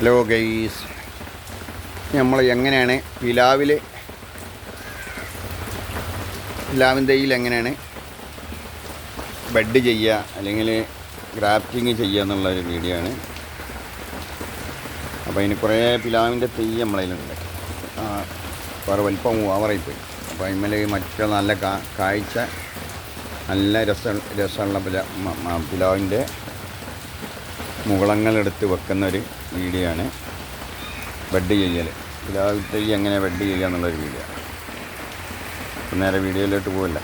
Hello guys നമ്മൾ എങ്ങനെയാണ് പിലാവിൽ പിലാവിൻ തൈയിൽ എങ്ങനെയാണ് ബെഡ് ചെയ്യുക അല്ലെങ്കിൽ ഗ്രാഫ്റ്റിങ് ചെയ്യുക എന്നുള്ള ഒരു വീഡിയോ ആണ്. അപ്പോൾ അതിന് കുറേ പിലാവിന്റെ തൈ നമ്മളതിലുണ്ട് വേറെ വലിപ്പം ഓവറായി പോയി. അപ്പോൾ അതിന്മേൽ മറ്റു നല്ല കാഴ്ച നല്ല രസ രസമുള്ള പില പിലാവിന്റെ മുകളങ്ങളെടുത്ത് വെക്കുന്ന ഒരു വീഡിയോ ആണ്. ബെഡ് ചെയ്യൽ പിലാവ് തൈ എങ്ങനെ ബെഡ് ചെയ്യുക എന്നുള്ളൊരു വീഡിയോ. അപ്പം നേരെ വീഡിയോയിലോട്ട് പോവില്ല.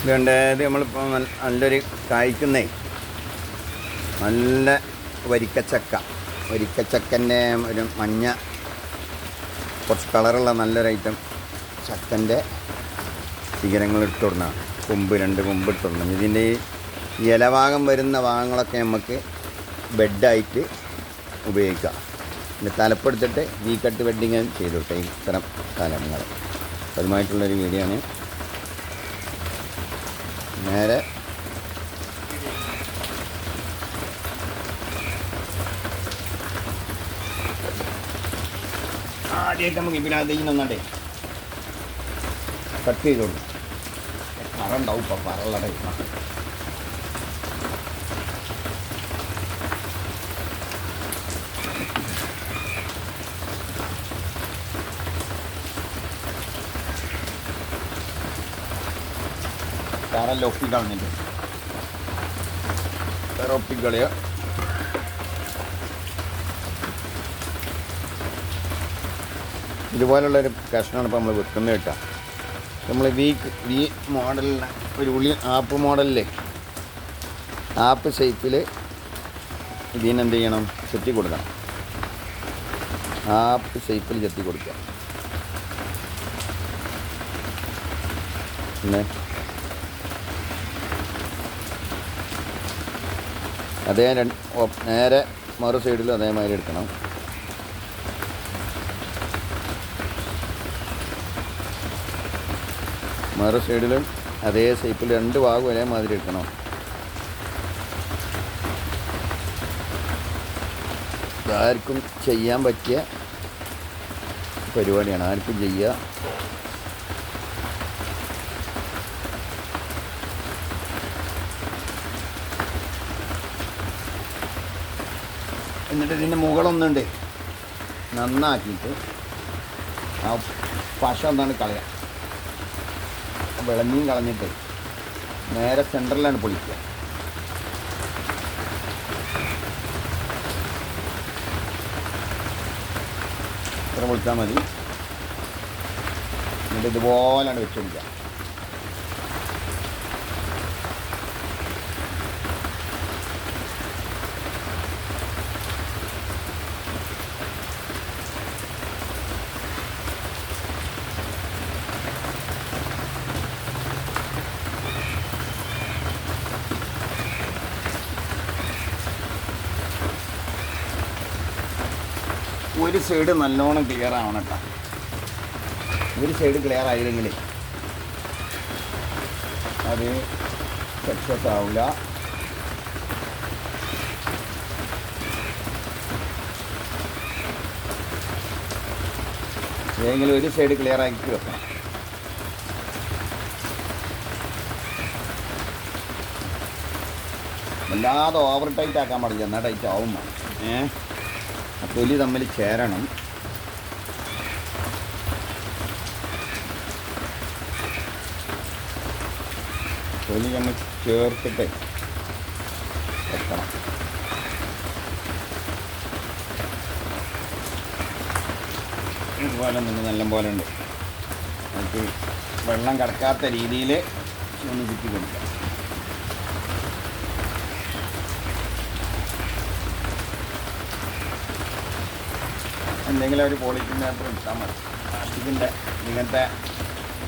ഇതുകൊണ്ടത് നമ്മളിപ്പോൾ നല്ല നല്ലൊരു കായ്ക്കുന്നേ. നല്ല വരിക്കച്ചക്ക. വരിക്കച്ചക്കന്റെ ഒരു മഞ്ഞ കുറച്ച് കളറുള്ള നല്ലൊരു ഐറ്റം. ചക്കന്റെ ശിഖരങ്ങൾ ഇട്ടുകൊടുന്നതാണ് കൊമ്പ് രണ്ട് കൊമ്പ് ഇട്ടുകൊടുക്കണം ഇതിന്റെ ഈ ഇലഭാഗം വരുന്ന ഭാഗങ്ങളൊക്കെ നമുക്ക് ബെഡായിട്ട് ഉപയോഗിക്കാം പിന്നെ തലപ്പെടുത്തിട്ട് വി കട്ട് വെഡിങ് ചെയ്തോട്ടെ ഇത്തരം സ്ഥലങ്ങൾ അതുമായിട്ടുള്ളൊരു വീഡിയോ ആണ്. നേരെ ആദ്യമായിട്ട് നമുക്ക് പിന്നെ അത് നന്നാട്ടെ കട്ട് ചെയ്തോളൂ. പറ ഉണ്ടാവും ഇപ്പം പറള്ളടേ കറല്ല ഒപ്പി കളഞ്ഞിട്ട്. വേറെ ഒപ്പി കളയുക ഇതുപോലുള്ളൊരു കഷ്ണമാണ് ഇപ്പോൾ നമ്മൾ വെക്കുന്നത് കേട്ടോ. നമ്മൾ വി വി മോഡലിന് ഒരു ഉള്ളി ആപ്പ് മോഡലിലെ ആപ്പ് ഷേപ്പിൽ ഇതിനെന്ത് ചെയ്യണം? ചെത്തി കൊടുക്കണം. ആപ്പ് ഷേപ്പിൽ ചെത്തി കൊടുക്കുക. പിന്നെ അതേ നേരെ മറു സൈഡിലും അതേമാതിരി എടുക്കണം. മറു സൈഡിലും അതേ ഷേപ്പിൽ രണ്ട് ഭാഗം ഒരേമാതിരി എടുക്കണം. ആർക്കും ചെയ്യാൻ പറ്റിയ പരിപാടിയാണ്. ആർക്കും ചെയ്യുക എന്നിട്ട് ഇതിന്റെ മുകളൊന്നുണ്ട്. നന്നാക്കിയിട്ട് ആ പശ ഒന്നാണ് കളയാം. വിളഞ്ഞും കളഞ്ഞിട്ട് നേരെ സെന്ററിലാണ് പൊളിക്കുക. ഇത്ര പൊളിച്ചാൽ മതി. എന്നിട്ട് ഇതുപോലെയാണ് വെച്ചെടുക്കുക. ഒരു സൈഡ് നല്ലോണം ക്ലിയർ ആവണം കേട്ടോ ഒരു സൈഡ് ക്ലിയർ ആയില്ലെങ്കിൽ അത് സക്സസ് ആവില്ല ഏതെങ്കിലും ഒരു സൈഡ് ക്ലിയർ ആക്കി വെക്കണം. വല്ലാതെ ഓവർ ടൈറ്റ് ആക്കാൻ പാടില്ല. എന്നാൽ ടൈറ്റ് ആവും. ഏഹ് തൊലി തമ്മിൽ ചേരണം. തൊലി നമ്മൾ ചേർത്തിട്ട് വെക്കണം. ഇതുപോലെ നിന്ന് നല്ല പോലെ ഉണ്ട്. നമുക്ക് വെള്ളം കടക്കാത്ത രീതിയിൽ ഒന്ന് ചുറ്റി കൊടുക്കാം. എന്തെങ്കിലും ഒരു പോളിത്തീൻ പേപ്പർ ഇട്ടാൽ മതി. പ്ലാസ്റ്റിക്കിന്റെ ഇങ്ങനത്തെ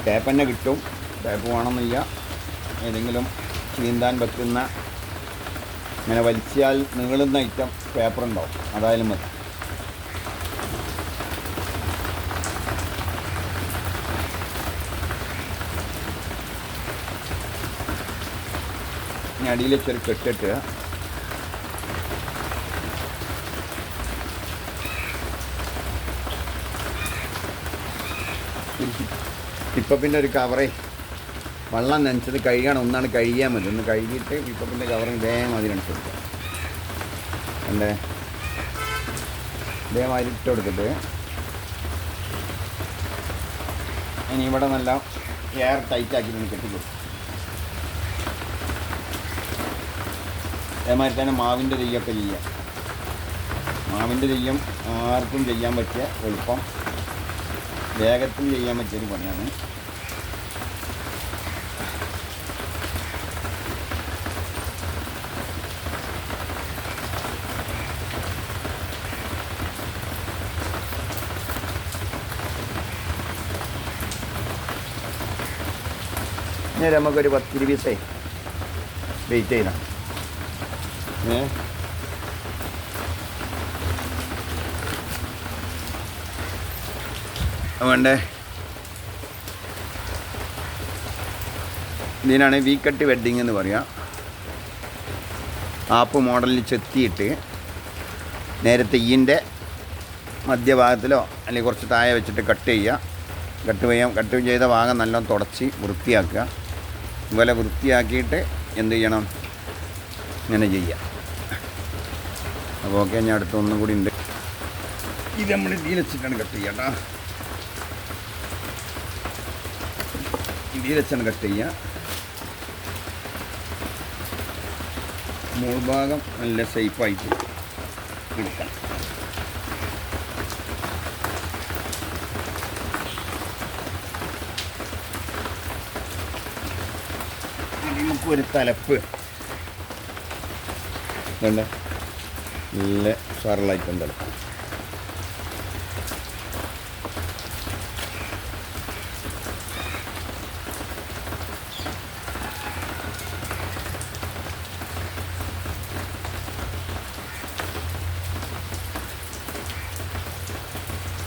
ടേപ്പ് തന്നെ കിട്ടും. ടേപ്പ് വേണമെന്നില്ല ഏതെങ്കിലും ചീന്താൻ പറ്റുന്ന ഇങ്ങനെ വലിച്ചാൽ നീളുന്ന ഐറ്റം പേപ്പർ ഉണ്ടാവും. അതായാലും മതി. ഇനി അടിയിൽ ചെറു കെട്ടിട്ട് വിപ്പപ്പിന്റെ ഒരു കവറേ വെള്ളം നനച്ചത് കഴുകണം ഒന്നാണ് കഴുകിയാൽ മതി. ഒന്ന് കഴുകിയിട്ട് വിപ്പപ്പിന്റെ കവർ ഇതേമാതിരി നനച്ച് കൊടുക്കുക. കണ്ടേ? ഇതേമാതിരി ഇട്ട് കൊടുത്തിട്ട് ഇനി ഇവിടെ നല്ല എയർ ടൈറ്റ് ആക്കി ഒന്ന് കെട്ടിക്കൊടുക്കും അതേമാതിരി തന്നെ മാവിന്റെ തെയ്യൊക്കെ ചെയ്യാം. മാവിന്റെ തെയ്യം ആർക്കും ചെയ്യാൻ പറ്റിയ എളുപ്പം. വേഗത്തിൽ ചെയ്യാൻ പറ്റിയൊരു പണിയാണ്. നമുക്കൊരു പത്തിരി പീസേ വെയിറ്റ് ചെയ്യണം. ഏ? വേണ്ടേ? ഇതിനാണ് വി കട്ട് വെഡ്ഡിങ് എന്ന് പറയുക ആപ്പ് മോഡലിൽ ചെത്തിയിട്ട് നേരത്തെ ഈന്റെ മധ്യഭാഗത്തിലോ അല്ലെങ്കിൽ കുറച്ച് താഴെ വെച്ചിട്ട് കട്ട് ചെയ്യുക. കട്ട് ചെയ്യാം. കട്ട് ചെയ്ത ഭാഗം നല്ലോണം തുടച്ച് വൃത്തിയാക്കുക. ഇതുപോലെ വൃത്തിയാക്കിയിട്ട് എന്ത് ചെയ്യണം? ഇങ്ങനെ ചെയ്യുക. അപ്പോൾ ഓക്കെ ഞാൻ അടുത്ത ഒന്നും കൂടി ഉണ്ട്. ഇത് നമ്മൾ ഇതിൽ വെച്ചിട്ടാണ് കട്ട് ചെയ്യാം ഇതിൽ വെച്ചാണ് കട്ട് ചെയ്യുക മുൾഭാഗം നല്ല സേഫായിട്ട് എടുക്കാം. ഒരു തലപ്പ്. വേണ്ട നല്ല തലപ്പ്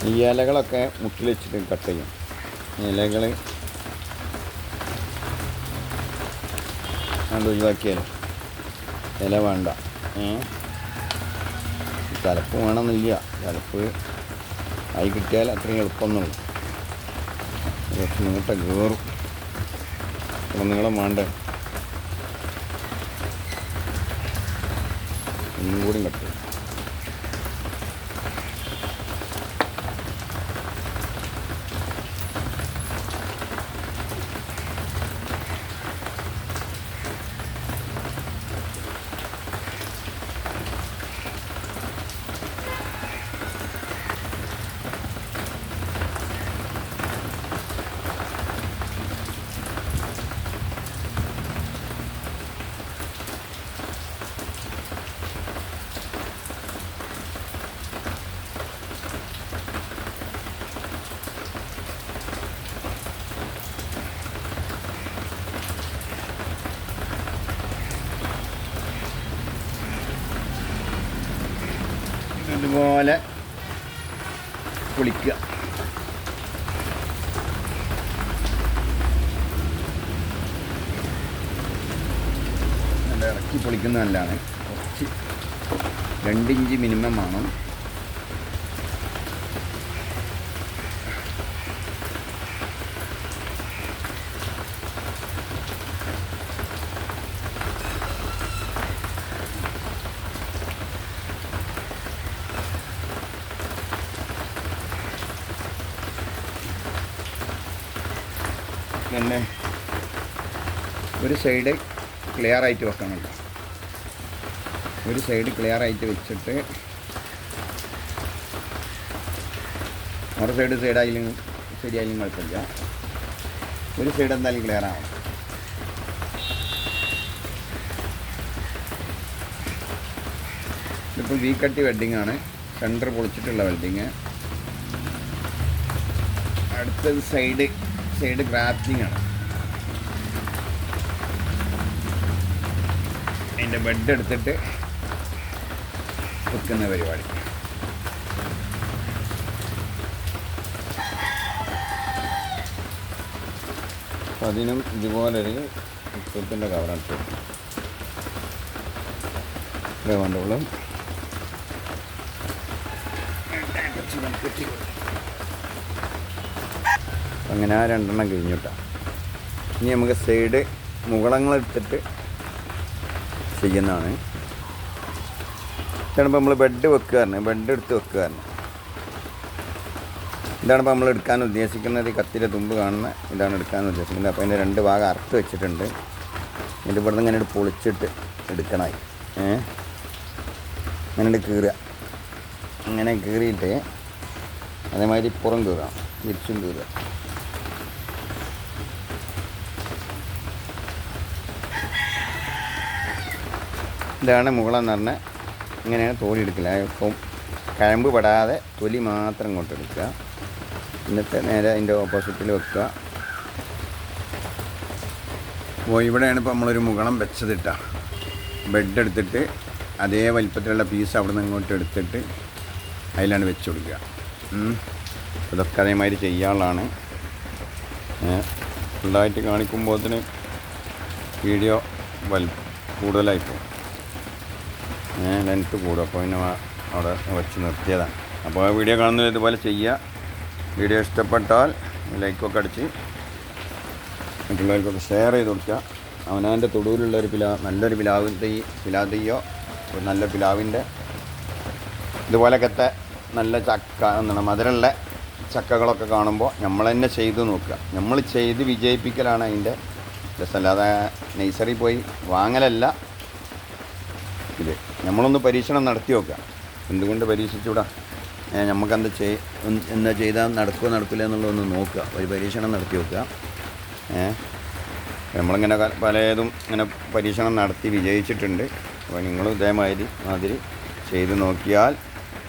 ഈ ഇലകളൊക്കെ മുട്ടിൽ വെച്ചിട്ട് കട്ട് ചെയ്യും. ഇലകൾ അത് ഒഴിവാക്കിയാലും? ഇല വേണ്ട. തലപ്പ് വേണമെന്നില്ല. തലപ്പ് ആയി കിട്ടിയാൽ അത്രയും എളുപ്പമെന്നുള്ളൂ കുറച്ച് നീട്ട കയറും നിങ്ങളും നീളം വേണ്ടേ? ഒന്നും കൂടി കട്ട് ചെയ്യും ഇതുപോലെ പൊളിക്കുക നല്ല ഇറക്കി പൊളിക്കുന്നത് നല്ലതാണ്. കുറച്ച് രണ്ടിഞ്ച് മിനിമം വേണം. പിന്നെ ഒരു സൈഡ് ക്ലിയർ ആയിട്ട് വെക്കണം. ഒരു സൈഡ് ക്ലിയർ ആയിട്ട് വെച്ചിട്ട് ഒരു സൈഡ് സൈഡായാലും ശരിയായാലും കുഴപ്പമില്ല. ഒരു സൈഡ് എന്തായാലും ക്ലിയർ ആവണം. ഇതിപ്പോൾ വി കട്ടി വെൽഡിംഗ് ആണ്. സെന്റർ പൊളിച്ചിട്ടുള്ള വെൽഡിങ് അടുത്തത് സൈഡ് സൈഡ് ഗ്രാഫ്റ്റിംഗ് ആണ്. അതിന്റെ ബെഡ് എടുത്തിട്ട് വെക്കുന്ന പരിപാടി. അപ്പം അതിനും ഇതുപോലൊരു ഉപ്പിന്റെ കവറാണ് ഇത്രയും വേണ്ടുള്ളൂ അങ്ങനെ ആ രണ്ടെണ്ണം കഴിഞ്ഞു കേട്ടോ ഇനി നമുക്ക് സൈഡ് മുകളങ്ങളെടുത്തിട്ട് ചെയ്യുന്നതാണ്. ഇതാണ് ഇപ്പോൾ നമ്മൾ ബെഡ് വെക്കുകയാണ് ബെഡ് എടുത്ത് വെക്കുകയാണ് ഇതാണ് ഇപ്പോൾ നമ്മൾ എടുക്കാൻ ഉദ്ദേശിക്കുന്നത്. ഈ കത്തിന്റെ തുമ്പ് കാണുന്ന ഇതാണ് എടുക്കാൻ ഉദ്ദേശിക്കുന്നത്. അപ്പോൾ അതിന്റെ രണ്ട് ഭാഗം അറുത്ത് വെച്ചിട്ടുണ്ട്. എന്നിട്ട് ഇവിടുന്ന് ഇങ്ങനെ പൊളിച്ചിട്ട് എടുക്കണമായി ഏ? അങ്ങനെ കീറുക. അങ്ങനെ കീറിയിട്ട് അതേമാതിരി പുറം കീറുക. തിരിച്ചും കീറുക. ഇതാണ് മുകളെന്ന് പറഞ്ഞാൽ ഇങ്ങനെയാണ് തോലി എടുക്കല ഇപ്പം കഴമ്പ് പെടാതെ തൊലി മാത്രം ഇങ്ങോട്ട് എടുക്കുക എന്നിട്ട് നേരെ അതിന്റെ ഓപ്പോസിറ്റിൽ വെക്കുക. അപ്പോൾ ഇവിടെയാണ് ഇപ്പോൾ നമ്മളൊരു മുകളം വെച്ചതിട്ട ബെഡ് എടുത്തിട്ട് അതേ വലിപ്പത്തിലുള്ള പീസ് അവിടെ നിന്ന് ഇങ്ങോട്ട് എടുത്തിട്ട് അതിലാണ് വെച്ച് കൊടുക്കുക. ഇതൊക്കെ അതേമാതിരി ചെയ്യാനുള്ളതാണ്. ഫുള്ളായിട്ട് കാണിക്കുമ്പോഴത്തിന് വീഡിയോ വൽ കൂടുതലായിപ്പോവും ലെങ്ത്ത് കൂടും. അപ്പോൾ പിന്നെ അവിടെ വെച്ച് നിർത്തിയതാണ്. അപ്പോൾ ആ വീഡിയോ കാണുന്നത് ഇതുപോലെ ചെയ്യുക. വീഡിയോ ഇഷ്ടപ്പെട്ടാൽ ലൈക്കൊക്കെ അടിച്ച് മറ്റുള്ളവർക്കൊക്കെ ഷെയർ ചെയ്ത് കൊടുക്കുക. അവനവന്റെ തൊടുവിലുള്ള ഒരു പിലാ നല്ലൊരു പിലാവ് തൈ പിലാ തൈയോ ഒരു നല്ല പിലാവിന്റെ ഇതുപോലൊക്കത്തെ നല്ല ചക്ക എന്താണ് മധുരമുള്ള ചക്കകളൊക്കെ കാണുമ്പോൾ നമ്മൾ തന്നെ ചെയ്ത് നോക്കുക. നമ്മൾ ചെയ്ത് വിജയിപ്പിക്കലാണ് അതിന്റെ രസം. അല്ലാതെ നഴ്സറി പോയി വാങ്ങലല്ല. ഇത്. നമ്മളൊന്ന് പരീക്ഷണം നടത്തി നോക്കുക എന്തുകൊണ്ട് പരീക്ഷിച്ചൂടാ? നമുക്ക് എന്താ ചെയ് എന്താ ചെയ്താൽ നടക്കുമോ നടക്കില്ല എന്നുള്ളതൊന്ന് നോക്കുക. ഒരു പരീക്ഷണം നടത്തി നോക്കുക. നമ്മളിങ്ങനെ പലതും ഇങ്ങനെ പരീക്ഷണം നടത്തി വിജയിച്ചിട്ടുണ്ട്. അപ്പോൾ നിങ്ങളും ഇതേമാതിരി മാതിരി ചെയ്ത് നോക്കിയാൽ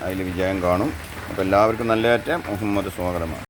അതിൽ വിജയം കാണും. അപ്പോൾ എല്ലാവർക്കും നല്ല മുഹമ്മദ് സ്വാഗതമാണ്.